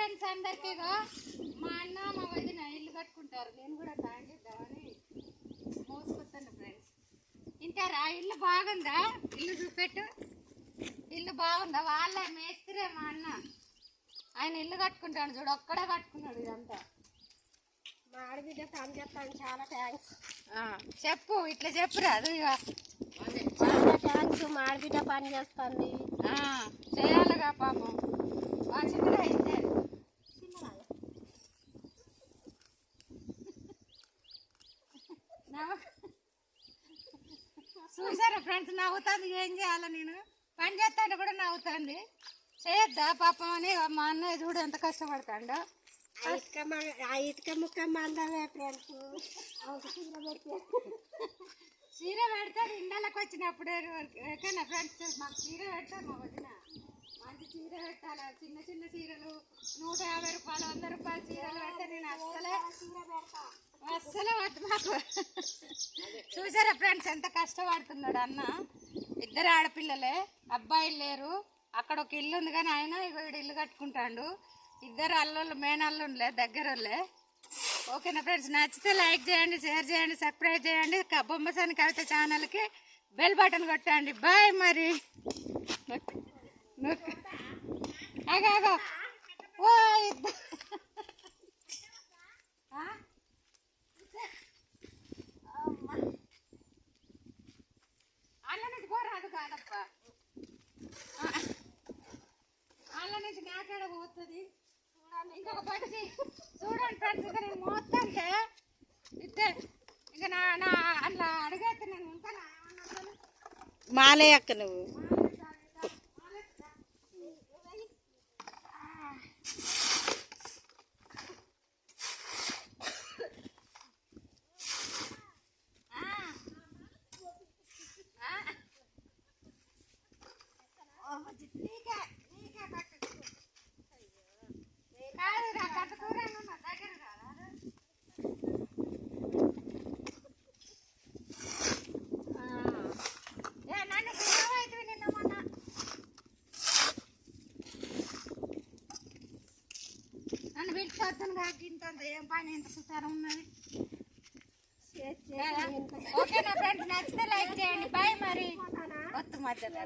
Friends అందరికీ ఇగో మా అన్న మా వదిన ఇల్లు కట్టుకుంటారు. నేను కూడా సాయం చేద్దామని మోసుకొస్తాను ఫ్రెండ్స్. ఇంటారా ఇల్లు బాగుందా? ఇల్లు చూపెట్టు. ఇల్లు బాగుందా? వాళ్ళే మేస్త్రే మా అన్న. ఆయన ఇల్లు కట్టుకుంటాడు చూడు ఒక్కడే కట్టుకున్నాడు ఇదంతా. మా ఆడబిడ్డ పని చేస్తాను చాలా థ్యాంక్స్ ఆ, చెప్పు ఇట్లా చెప్పురా అది ఇక చాలా థ్యాంక్స్ మా ఆడబిడ్డ పని చేస్తుంది. చేయాలిగా పాపం. చూసారా ఫ్రెండ్స్ నవ్వుతుంది. ఏం చేయాలి నేను? పని చేస్తాను కూడా నవ్వుతుంది. చేయొద్దా పాపం అని మా అన్నయ్య చూడు ఎంత కష్టపడతాడో. ఆ ఇటుక ముక్క మందమే ఫ్రెండ్స్. చీర పెడతాడు ఇండలకు వచ్చినప్పుడు ఎక్కడైనా ఫ్రెండ్స్ మాకు చీర పెడతారు మా వదిన. మంచి చీర పెట్టాలి? చిన్న చిన్న చీరలు నూట యాభై రూపాయలు వంద రూపాయల చీరలు పెడితే నేను అస్సలే అస్సలు వద్దు మాకు చూసారా ఫ్రెండ్స్ ఎంత కష్టపడుతున్నాడు అన్న? ఇద్దరు ఆడపిల్లలే అబ్బాయిలు లేరు. అక్కడ ఒక ఇల్లు ఉంది కానీ ఆయన ఇగో ఇల్లు కట్టుకుంటాడు. ఇద్దరు అల్లుళ్ళు మేనల్లుండలే దగ్గరలే ఓకేనా ఫ్రెండ్స్? నచ్చితే లైక్ చేయండి షేర్ చేయండి సబ్స్క్రైబ్ చేయండి. క- బొమ్మసాని కవిత ఛానల్కి బెల్ బటన్ కొట్టండి. బాయ్ మరి. ఆగా. ఇంకొక పని చెయ్యి. చూడండి ఫ్రెండ్స్ ఇక నేను మోస్తుంటే ఇద్దే ఇక నా నా అట్లా అడిగేస్తే నేను ఉంటానా ఏమన్నా అసలు? మాలే అక్క నువ్వు ఆ. నన్ను పిలిచేస్తాను కాక ఇంత ఏం పని ఇంత సుతారం ఉన్నది. ఓకే నా ఫ్రెండ్స్ నచ్చితే లైక్ చేయండి. బాయ్ మరి. వద్దు మధ్యలో